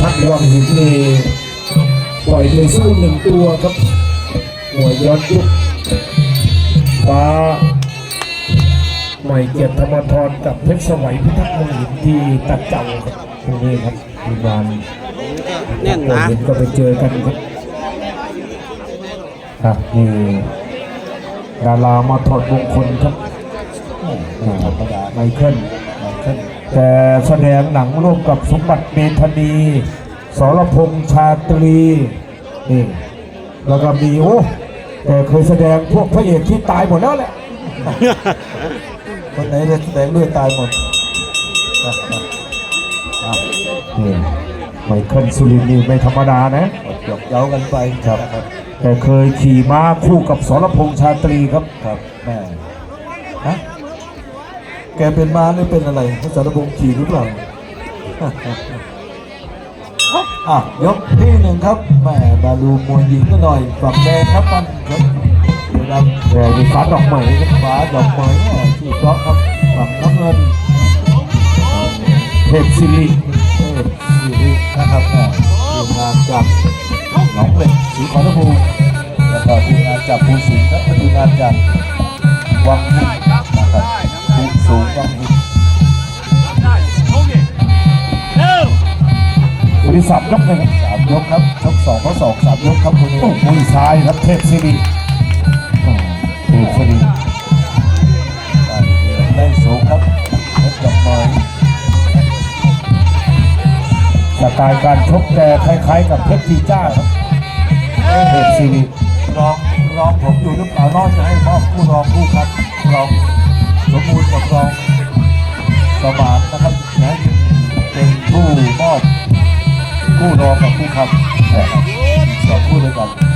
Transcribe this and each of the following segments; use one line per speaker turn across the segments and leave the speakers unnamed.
ทักวังหินนี่ปล่อยไปสู้หนึ่งตัวครับหัวย้อนยุคฟ้าใหม่เกียรติธรรมทรกับเพชรสวัยพิทักษ์วังหินที่ตัดเจ้าครับตรงนี้ครับทีมงาน
แน่นนะ
หินก็ไปเจอกันครับอะนี่ดารามาถอดมงคลครับ
ธรรมดา
ไมเคล
ไมเคิล
แต่แสดงหนังร่วมกับสมบัติเมธานีสรพงษ์ชาตรีนี่แล้วก็มีโอ้แต่เคยแสดงพวกพระเอกที่ตายหมดแล้วแหละ
คนไหนจะแสดงเลือดตายหมด
นี่ไมเคิลสุรินทร์นี่ไม่ธรรมดานะ
หยอกเย้ากันไปครับครับ
แต่เคยขี่ม้าคู่กับสรพงษ์ชาตรีครับ
ครับแม่ฮะ แกเป็นม้าหรือเป็นอะไรพระสารพงษ์ขี่หรือเปล่าอะยกที่หนึ่งครับแม่มาดูมวยหญิงกันหน่อยฝั่งแดงครับมันครับเดี๋ยวดำ
แต่มีฟ้าดอกไม้ครับ
ฟ้าดอกไม้แม่ที่เพราะครับฝั่งน้ำเงิน
เทพศิริ
เออสิรินะครับแม่ทีมงานจากหนองเหล็กศรีขอรภูมิแล้วก็ทีมงานจากภูสิงห์และทีมงานจากวังหินนะครับ
บริษัทยกเลยครับ
สามยกครับชกสองเขาสองสามยกครับคุณ
โอ้มือซ้ายครับเทพศิริเทพศิริ
ได้สูงครับเพชรดอกไม้
สไตล์การชกแต่คล้ายๆ กับเพชรจีจ้าครับเทพศิริ
รองรองผมอยู่หรือเปล่านอกจะให้มอบคู่รองคู่ครับรองสมบูรณ์กับรองสมานนะครับนะเป็นผู้มอบ คู่รองกับคู่ครับสองคู่ด้วยกัน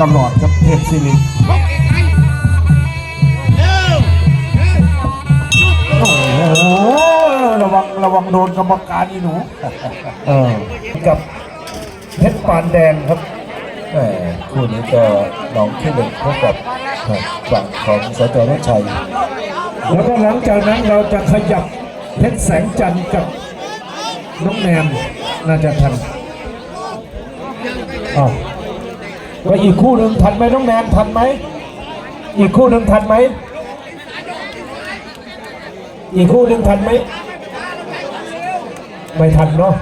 ตลอดครับเทพศิริโอ้โหระวังระวังโดนกรรมการอีหนูเออกับเพชรปานแดงครับ
แหมคู่นี้ก็หนองขี้เหล็กพบกับฝั่งของสจรชัย
แล้วก็หลังจากนั้นเราจะขยับเพชรแสงจันทร์กับน้องแนนน่าจะทันอ้า วก็อีกคู่หนึ่งทันไหมน้องแนนทันไหม อีกคู่หนึ่งทันไหม อีกคู่หนึ่งทันไหม ไม่ทันเนาะ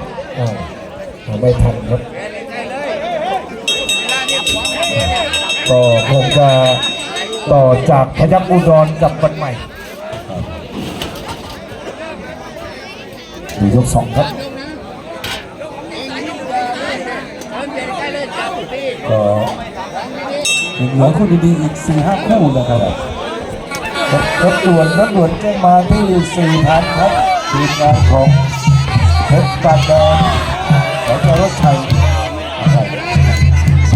ไม่ทันครับก็คงจะต่อจากพยัคฆ์อุดรกับวันใหม่ดูยกสองครับ
ก็ยังเหลือคู่ดีๆอีก4 5คู่นะครับรถด่วนรถด่วนแจ้งมาที่ 4 พันครับทีมงานของเพชรปานแดงสจรชัยนะครับ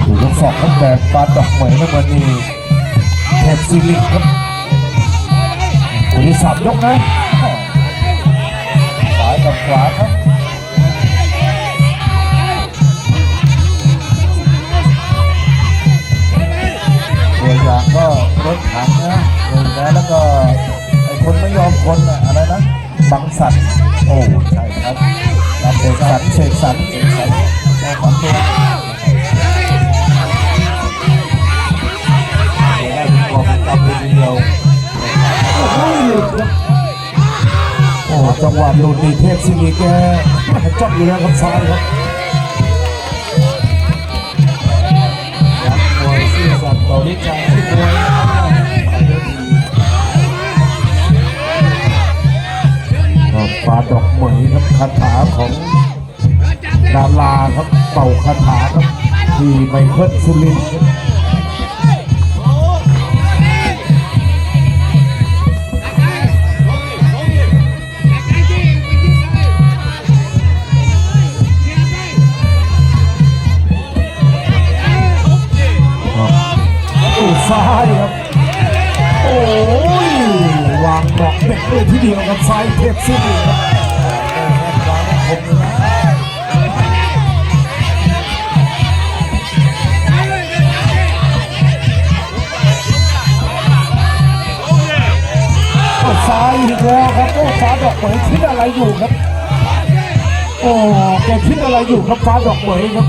ดูยกสองครับแบบปาดดอกเหมยในวันนี้เทพซิลิครับคนที่สามยกนะ
ซ้ายกับขวาครับ ตัวอย่างก็รถถังนะหนึ่งนะแล้วก็ไอ้คนไม่ยอมคนอะอะไรนะบังสันโอ้ใช่ครับรับเสกสรรเสกสรรเสกสรรแม่ขวัตัวได้เป็ตัวเป็นกำเป็นเดียว
โอ้จังหวะดนดีเทพซิลิแกจ้องอยู่แล้วครับซ้ายครับ
นักมวยซื่อสัตย์ต่อวิชาที่มวย
ปาดอกเหมยครับคาถาของดาราครับเป่าคาถาครับที่ไมเคิลสุลินซ้ายครับ โอ้ยวางดอกเด็ดเลยทีเดีครับซ้ายเทพสุด เหมยคิดอะไรอยู่ครับ โอ้แกคิดอะไรอยู่ครับฟ้าดอกเหมยครับ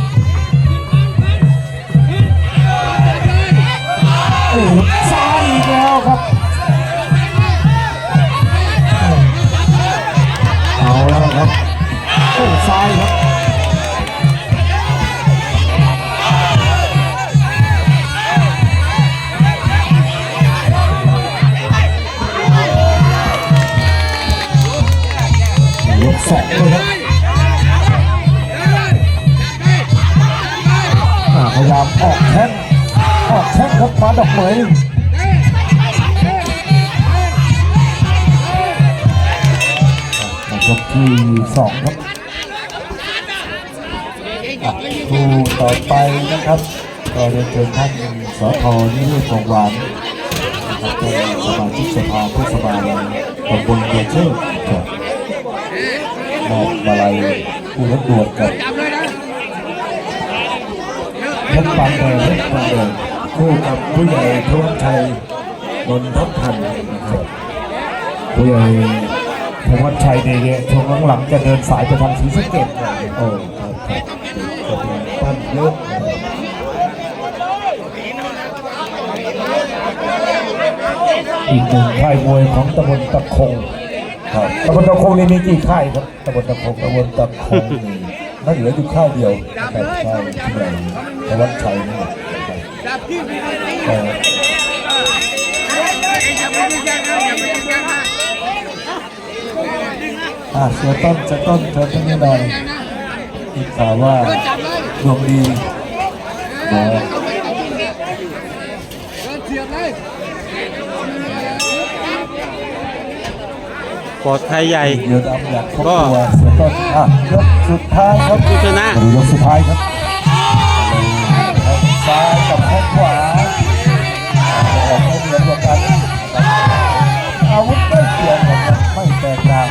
โอ้ซ้ายอีกแล้วครับ อกแข้งครับฟ้าดอกเหมยยกที่สองครับ
คู่ต่อไปนะครับ ก็เรียนเชิญท่านสทนิเวศวงศ์หวานนะครับเป็นสมาชิกสภาเทศบาลตำบลเบียเชอร์ครับมอบมาลัยผู้รับด่วนกับ
เพชรปังแดงเพชรปังแดง คู่กับผู้ใหญ่ทวัชชัยนนทพันธ์นะครับผู้ใหญ่ทวัชชัยเนี่ยช่วงหลังๆจะเดินสายไปทางศรีสะเกษครับ
โอ้ครับครับปั้นเยอะ
อีกหนึ่งค่ายมวยของตำบลตะคง
ครับ
ตำบลตะคงนี่มีกี่ค่ายครับตำบลตะคง
ตำบลตะคงนี่น่าเหลืออยู่ข้าวเดียวนะครับใช่ที่ไหนธวัชชัยนี่ นะครับเอ่ออะเสียต้นเสียต้นเธอต้องนี่หน่อยมีข่าวว่าดวงดีนะ
ปอดไทยใหญ่
เดี๋ยวดำอยากพบตัวเสียต้นอะยกสุดท้ายครับ
ผู้ชนะ
ดูยกสุดท้ายครับ
กันอาวุธใกล้เคียงกันไม่แตกต่าง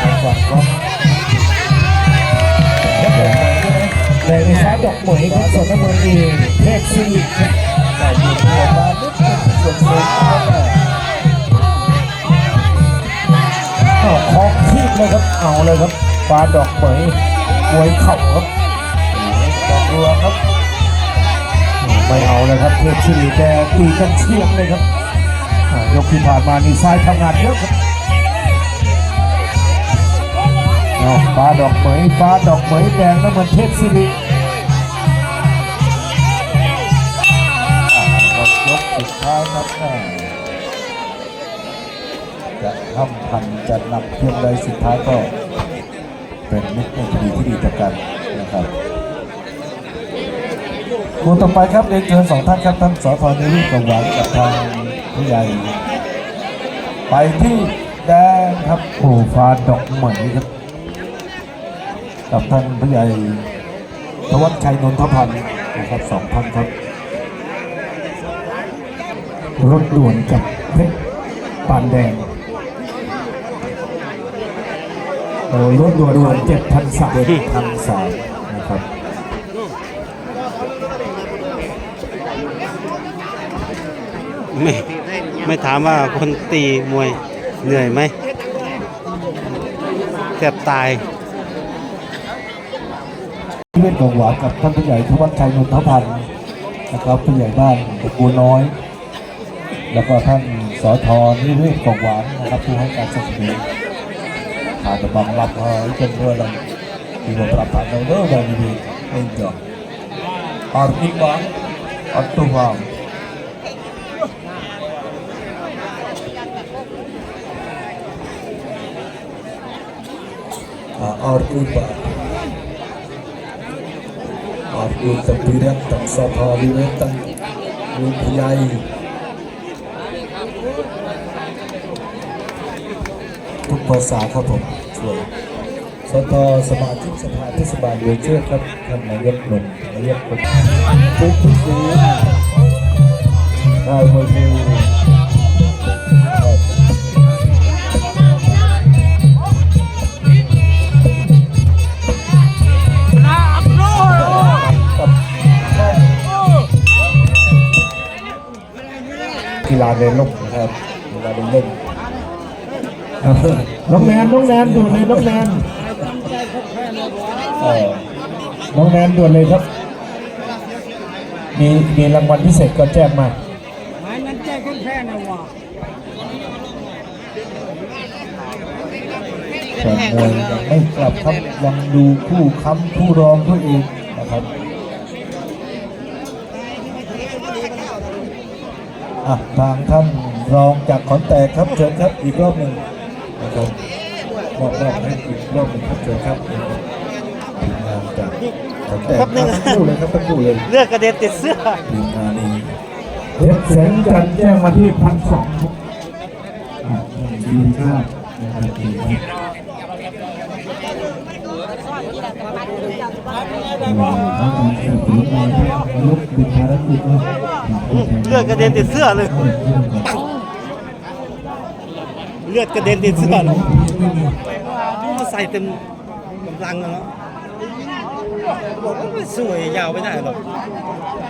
แต่ฝั่งก็
แต่ในซ้ายดอกเหมยครับส่วนน้ำเงินนี่เทพซิริครับ
ได้ยินออกมานิดนึงส่วนสูงก็แม่
อ้าวคอกทีบเลยครับเอาเลยครับฟ้าดอกเหมยมวยเข่าครับ
ดอกรัวครับ
ไม่เอาเลยครับเทพซิริแกตีกันเชียงเลยครับยกที่ผ่านมานี่ซ้ายทำงานเยอะครับเอาฟ้าดอกเหมยฟ้าดอกเหมยแดงน้ำเงินเทพซิริ
หมดยกสุดท้ายครับแม่จะทำพันจะนำเพียงใดสุดท้ายก็ เป็นมิตรเป็นคดีที่ดีต่อกันนะครับ คู่ต่อไปครับเรียนเชิญสองท่านครับท่านสทนิรุ่งกับหวานกับทางผู้ใหญ่ ไปที่แดงครับ
โอ้ฟ้าดอกเหมยครับ
กับท่านผู้ใหญ่ธวัชชัยนนทพันธ์นะครับสองท่านครับ
รถด่วนกับเพชรปานแดงโอ้รถด่วนเจ็ดพันสาม
เด็กพันสามนะครับ
ไม่ไม่ถามว่าคนตีมวยเหนื่อยไหมแทบตาย
เวทของหวานกับท่านผู้ใหญ่ทวัชชัยนนทพันธ์นะครับผู้ใหญ่บ้านตะกูน้อย แล้วก็ท่านสอทอนิเวศของหวานนะครับผู้ให้การสนับสนุนผ่านกระบังรับเฮ้ยเป็นเพื่อนเราที่ผมรับผ่านเราเด้อแบบนี้เองจ้ะอาร์ติบังอัตตุวัง อาร์ติกบัง Aku terpirat tak sapa liwetan Lumpiyai ทุกภาษาครับผมช่วยสตสมาชิกสภาเทศบาลเวเชอร์ครับท่านนายกหนุ่มนายกคนทุกทุกทีได้มาดู
ลาเดินลง
นะครับเวลาเล่น
น้องแนนน้องแนนด่วนเลยน้องแนน
เออ
น้องแนนด่วนเลยครับ มีมีรางวัลพิเศษก็แจ้งมา
แฟนมวยยังไม่กลับครับยังดูคู่ค้ำคู่รองตัวเองนะครับ อะทางท่านรองจากขอนแตกครับเชิญครับอีกรอบหนึ่งนะครับมอบรอบให้อีกรอบหนึ่งครับเชิญครับทีมงานจากขอนแตก
ครับหนึ่ง
ทั้งคู่เลยครับทั้งคู่เลย
เลือดกระเด็นติดเสื้อ
ทีมงานนี้
เพชรแสงจันทร์แจ้งมาที่พันสอง
อะทีมชาตินะครับทีมชาติลุกบิดภารกิจนะ
เลือดกระเด็นติดเสื้อเลย เลือดกระเด็นติดเสื้อเลยมันใส่เต็มกำลังแล้วบอกว่าไม่สวยยาวไม่ได้หรอก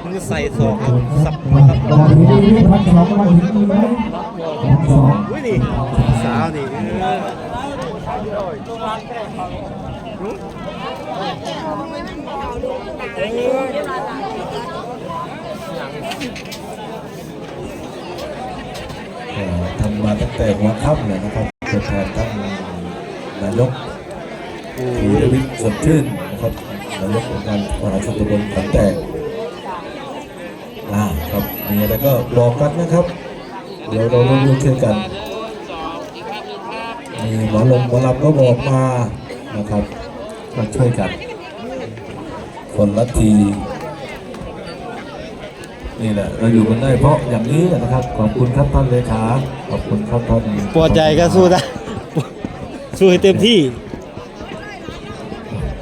มันใส่ศอกสับนะครับ
ตอนนี้พันสองมาถึงมีไหมพันสอง
อุ้ยนี่สาวนี่
ทำมาตั้งแต่หัวค่ำเลยนะครับตัวแทนท่านนายกธีรวิทย์สดชื่นนะครับนายกองค์การมหาชนตบลขันแตกอ่าครับมีอะไรก็บอกกันนะครับ เดี๋ยวเราร่วมๆช่วยกันมีหมอลงหมอลำก็บอกมานะครับก็ช่วยกัน คนละทีนี่แหละเราอยู่กันได้เพราะอย่างนี้นะครับ ขอบคุณครับท่านเลขาขอบคุณครับท่าน
ปวดใจก็สู้ได้สู้ให้เต็มที่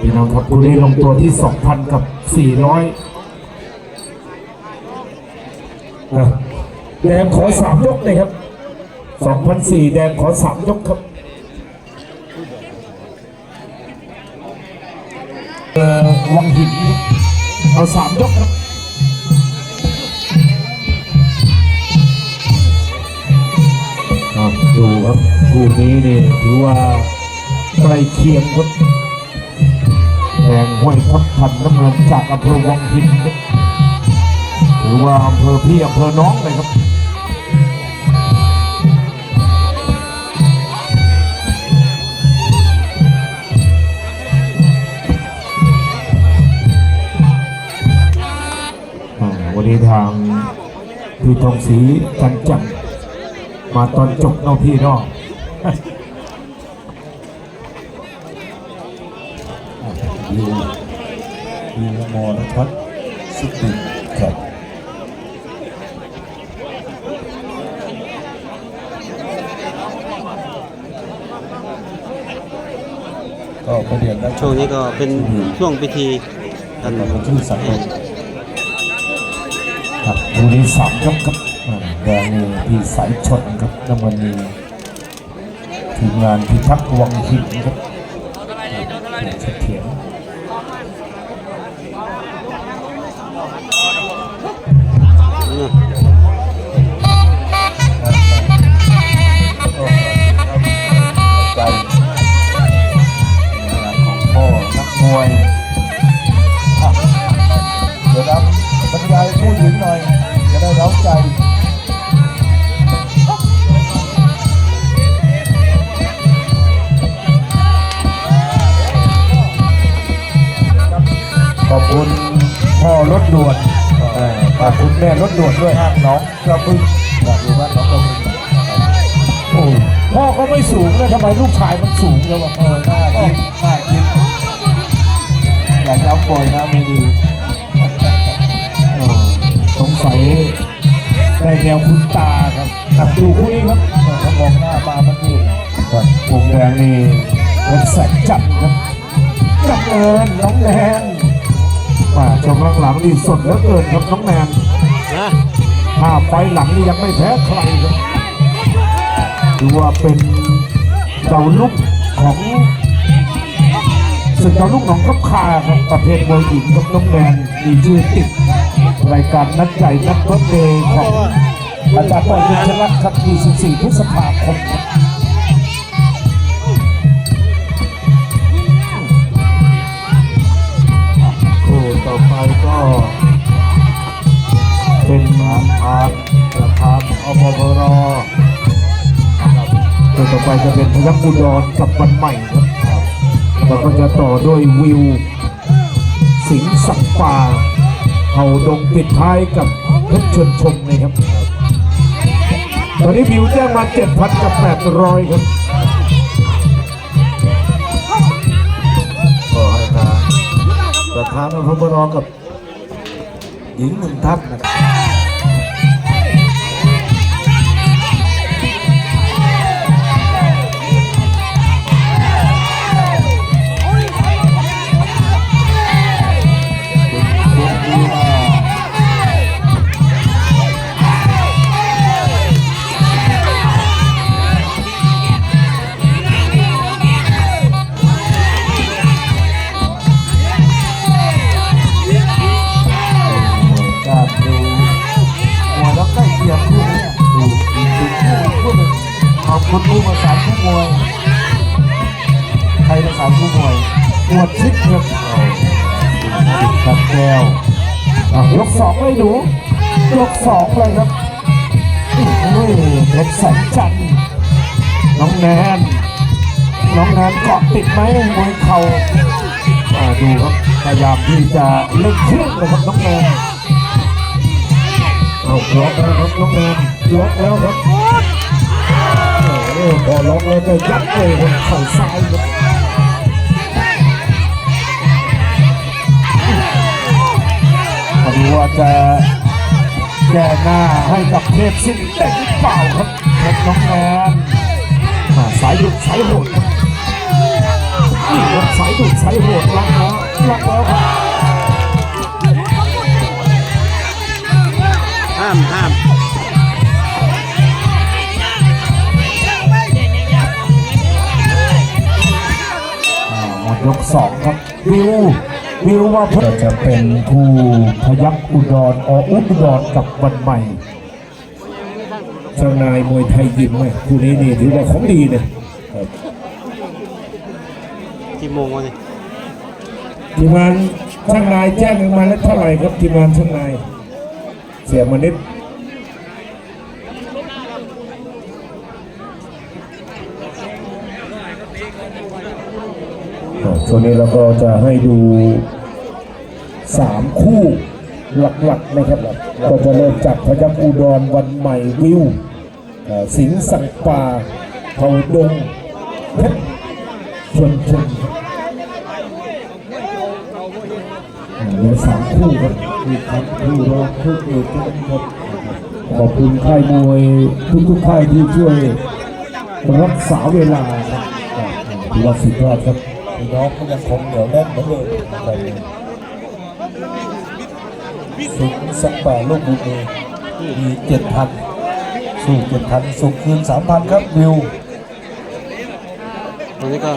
พี่น้องครับคู่นี้ลงตัวที่สองพันกับสี่ร้อยแดงขอสามยกเลยครับสองพันสี่แดงขอสามยกครับเอ่อ วังหิน เอาสามยกครับดูครับคู่นี้นี่ถือว่าใกล้เคียงครับแดงห้วยทับทันน้ำเงินจากอำเภอวังหินครับถือว่าอำเภอพี่อำเภอน้องเลยครับ นนี้ทางพี่ทองศรีกันจังมาตอนจบเนาะพี่เนาะ
ยูยูมอรพัฒน์สุติครับก็ประเดี๋ยวนะ
ช่วงนี้ก็เป็นช่วงพิธีกัน
เราเป็นชื่อสังคม
ครับวันนี้สามยกครับแดงนี่พี่สายชนครับน้ำวันนี้ทีมงานพิทักษ์วังหินครับ
บรรยายผู้หญิงหน่อยจะได้ร้าใจ
ขอบคุณพ่อรถด่วนขอบคุณแม่รถด่วนด้วย
น้องกระพึ่งอยากรู้ว่าน้องกระพึ่ง
โอ้พ่อก็ไม่สูงนะทำไมลูกชายมันสูงแล้วะ
เออหน้าคิดหน้าคิดอยากจะเอาโปรยนะไม่ดี
สงสัยได้แนวคุณตาครับตัดดูคู่นี้ครับ
เขามองหน้ามาเมื่อกี้
ครับวงแดงนี่เป็นแสงจัดครับจับเอินน้องแนนมาช่วงหลังๆนี่สดเหลือเกินครับน้องแนน
นะ
ห้าไฟล์หลังนี่ยังไม่แพ้ใครครับถือว่าเป็นเจ้าลูกของศึกเจ้าลูกหนองกับคาครับประเภทมวยหญิงกับน้องแนนมีชื่อติด รายการนัดใหญ่นัดร์ดเดย์ของอาจารย์ปอยเพชรรัตน์ครับ24พฤษภาคมคู่ต่อไปก็เป็นทางทางประธานอพพรนะครับตัวต่อไปจะเป็นพยัคฆ์อุดรกับวันใหม่ครับแล้วก็จะต่อด้วยวิว สิงสังปา เอาดงปิดท้ายกับเพชรชวนชมเลยครับ ตอนนี้บิวแจ้งมา7,000กับ800ครับก็ให้ทางประธานอพพรกับหญิงหนึ่งท่านนะครับ คุณผู้ประสานคู่มวยใครประสานคู่มวยปวดชิดครับตัดแก้วอะยกสองเลยหนูยกสองเลยครับโอ้ยเพชรแสนจันทร์น้องแนนน้องแนนเกาะติดไหมมวยเข่าอ่าดูครับพยายามที่จะเล่นเครื่องเลยครับน้องแนนเอาล็อกแล้วครับน้องแมนล็อกแล้วครับ โอ้โหพอล็อกแล้วก็ยัดเลยครับเข่าซ้ายมาดูว่าจะแก้หน้าให้กับเทพสิ้นเต็มเปล่าครับเพชรน้องแมนอ่าสายดุดสายโหดครับนี่ครับสายดุดสายโหดล็อกแล้วล็อกแล้วครับ
ห้ามห้าม
ยกสองครับวิววิวว่าก็จะเป็นคู่พยัคฆ์อุดรออุดรกับวันใหม่เจ้านายมวยไทยยิมไหมคู่นี้นี่ถือว่าของดีเนี่ยครับ
กี่โมงวะเนี่ย
ทีมงานช่างนายแจ้งมาแล้วเท่าไหร่ครับทีมงานช่างนายเสียมานิด อ่วงนี้เราก็จะให้ดูสามคู่หลักๆนะครับก็จะเริ่มจากพยัคฆ์อุดรวันใหม่วิวสิงสังป่าเผาดงเพชรชนชนอ่าเหลือสามคู่ครับคู่ครับคู่รองคู่เอกครับขอบคุณค่ายมวยทุกๆค่ายที่ช่วยรักษาเวลาครับอ่าถือว่าสุดยอดครับ
พี่น้องก็ยังคงเหนียวแน่นเหมือนเดิมสิงสักป่าลูกบุญมีมีเจ็ดพันสู้เจ็ดพันสุกคืนสามพันครับวิว
ตอนนี้ก็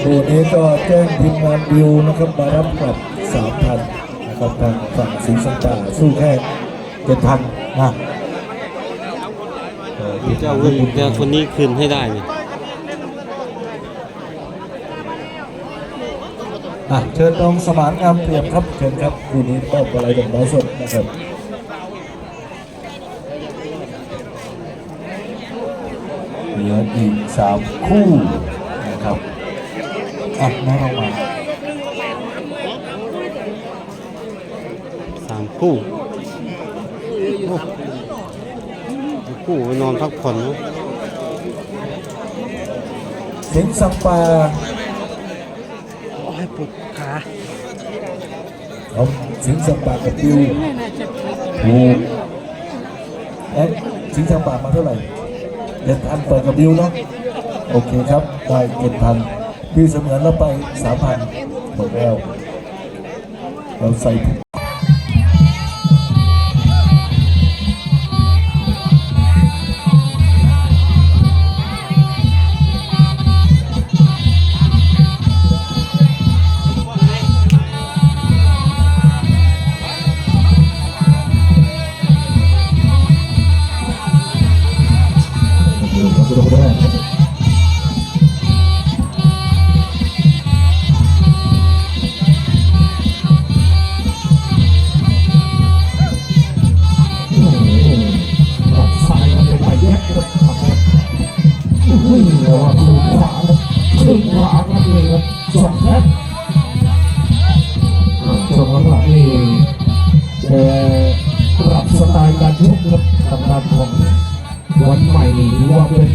คู่นี้ก็แจ้งทีมงานวิวนะครับมารับปรับ สามพันนะครับทางฝั่งสิงห์สังป่าสู้แค่เจ็ดพันนะเออ
จะเอาเงินจะคนนี้คืนให้ได้เนี่ย
อะเชิญน้องสมานงามเปรียบครับเชิญครับคู่นี้ก็อะไรดอกไม้สดนะครับเหลืออีกสามคู่นะครับอะน้องลงมา
สาม คู่คู่ไปนอนพักผ่อนนะ
สิงสังปา
โอ้ยปวดขา
เอาสิงสังปากับดิวถูกเอ๊ะสิงสังปามาเท่าไหร่เจ็ดพันเปิดกับดิวเนาะโอเคครับได้เจ็ดพันพี่เสมือนเราไปสามพันหมดแล้วเราใส่
ถือว่าเป็น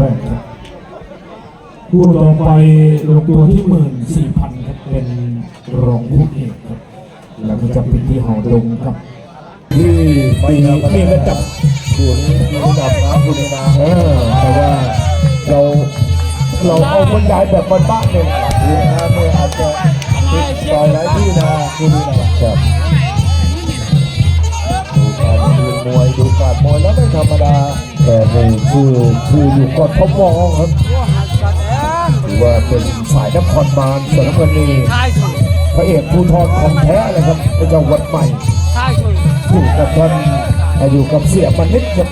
แรกครับคู่ต่อไปลงตัวที่หมื่นสี่พันครับเป็นรองผู้เอกครับแล้วก็จะเป็นที่หอดงครับที่ปีนี้ระดับ
คู่นี้มีระดับน้ำคุณนา
เออแต่ว่าเราเราเอาบรรยายแบบบ้านๆเลย
ทีมงานเนี่อาจจะติดต่อยหลายที่นะคู่นี้นะครับดูการยืนมวยดูการมวยแล้วไม่ธรรมดา
แต่นี่คือคืออยู่กทมองครับหรือว่าเป็นสายนครบาลส่วนน้ำเงินนี่พระเอกภูทรของแท้เลยครับเป็นจังหวัดใหม่อยู่กับท่านอยู่กับเสียมันนิดครับ